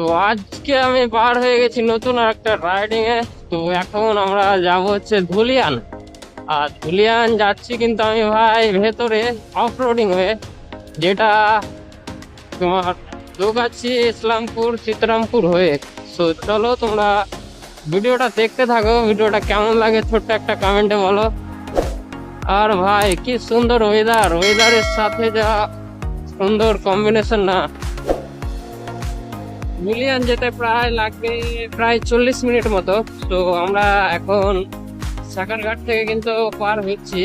তো আজকে আমি বার হয়ে গেছি নতুন আর একটা রাইডিং এ। তো এখন আমরা যাব হচ্ছে ধুলিয়ান। আর ধুলিয়ান যাচ্ছি কিন্তু আমি ভাই ভেতরে অফ রোডিং হয়ে, যেটা তোমার দোগাছি, ইসলামপুর, চিত্রামপুর হয়ে। তো চলো তোমরা ভিডিওটা দেখতে থাকো, ভিডিওটা কেমন লাগে ছোট্ট একটা কমেন্টে বলো। আর ভাই, কি সুন্দর ওয়েদার ওয়েদারের সাথে যা সুন্দর কম্বিনেশন না। মিলিয়ন যেতে প্রায় লাগবে প্রায় চল্লিশ মিনিট মতো। তো আমরা এখন সাকারঘাট থেকে কিন্তু পার হচ্ছি।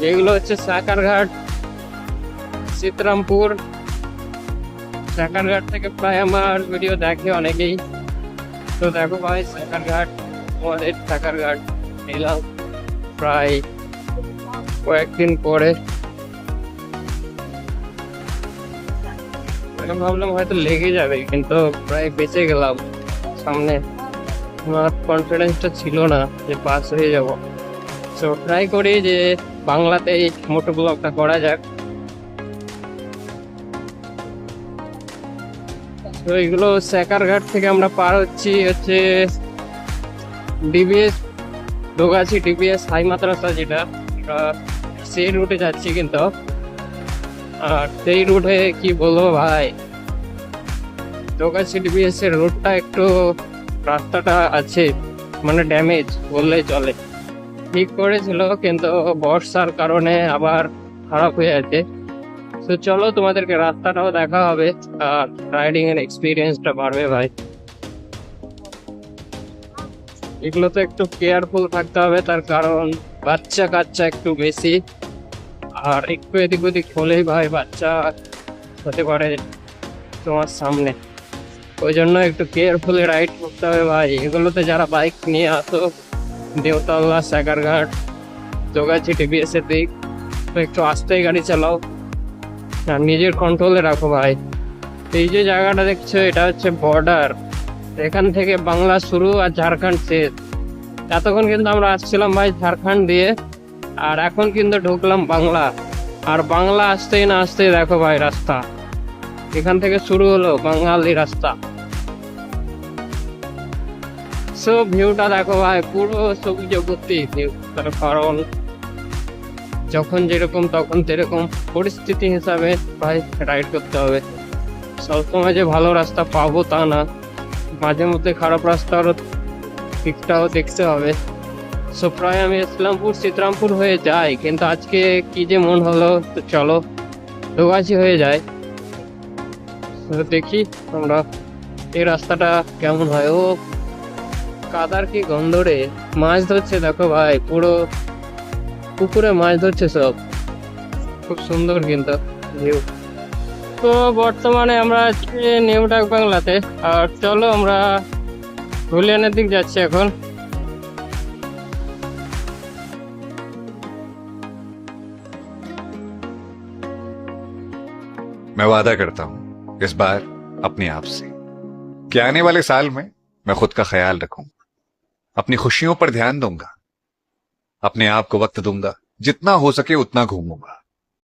যেগুলো হচ্ছে সাকারঘাট সীতারামপুর সাকারঘাট থেকে প্রায় আমার ভিডিও দেখে অনেকেই। তো দেখো ভাই, সাকারঘাট, আমাদের সাকারঘাট এলাম প্রায় কয়েকদিন পরে ভাবলাম হয়তো লেগে যাবে, কিন্তু প্রায় বেঁচে গেলাম। সামনে আমার কনফিডেন্সটা ছিল না যে পাস হয়ে যাব। তো ট্রাই করি যে বাংলাতেই মোটো ব্লগটা করা যাক। তো এগুলো স্যাকারঘাট থেকে আমরা পার হচ্ছি হচ্ছে ডিবিএস দোগাছি ডিবিএস হাই মাদ্রাসা যেটা। সেই রুটে যাচ্ছি কিন্তু। আর সেই রুটে কি বলব ভাই? দোগাছি ডিবিএস এর রুটটা একটু রাস্তাটা আছে মানে ড্যামেজ বললেই চলে। ঠিক করেছিল, কিন্তু বর্ষার কারণে আবার খারাপ হয়ে আছে। তো চলো তোমাদেরকে রাস্তাটাও দেখা হবে, আর রাইডিং এর এক্সপিরিয়েন্সটা বাড়বে ভাই। এগুলো তো একটু কেয়ারফুল থাকতে হবে, তার কারণ বাচ্চা কাচ্চা একটু বেশি। আর একটু এদিক ওদিক হলেই ভাই বাচ্চা হতে পারে তোমার সামনে। ওই জন্য একটু কেয়ারফুলি রাইড করতে হবে ভাই। এগুলোতে যারা বাইক নিয়ে আসো, দেওতলা, সাগারঘাট যোগাছি টিভিএস এর দিক, তো একটু আস্তেই গাড়ি চালাও। আর নিজের কন্ট্রোলে রাখো ভাই। এই যে জায়গাটা দেখছ, এটা হচ্ছে বর্ডার এখান থেকে বাংলা শুরু আর ঝাড়খণ্ড শেষ। এতক্ষণ কিন্তু আমরা আসছিলাম ভাই ঝাড়খণ্ড দিয়ে, আর এখন কিন্তু ঢুকলাম বাংলা। আর বাংলা আসতেই না আসতেই দেখো ভাই রাস্তা। এখান থেকে শুরু হলো বাঙালি রাস্তা। সো ভিউটা দেখো ভাই, পুরো সবুজ ভর্তি ভিউ তার কারণ যখন যেরকম তখন সেরকম পরিস্থিতি হিসাবে ভাই রাইড করতে হবে। সবসময় যে ভালো রাস্তা পাবো তা না মাঝে মধ্যে খারাপ রাস্তারও দিকটাও দেখতে হবে। সো প্রায় আমি ইসলামপুর, চিত্রামপুর হয়ে যাই, কিন্তু আজকে কি যে মন হলো, তো চলো দোগাছি হয়ে যায় দেখি আমরা এই রাস্তাটা কেমন হয়? ও, কাদার কি গন্ধ রে? মাছ ধরছে, দেখো ভাই, পুরো পুকুরে মাছ ধরছে সব। খুব সুন্দর কিন্তু ভিউ তো, বর্তমানে আমরা আছি নিউ ডাক বাংলাতে। আর চলো আমরা হুলিয়ানের দিক যাচ্ছি এখন। मैं वादा करता हूँ, इस बार अपने आप से। कि आने वाले साल में मैं खुद का ख्याल रखूँगा, अपनी खुशियों पर ध्यान दूँगा, अपने आप को वक्त दूँगा, जितना हो सके उतना घूमूँगा।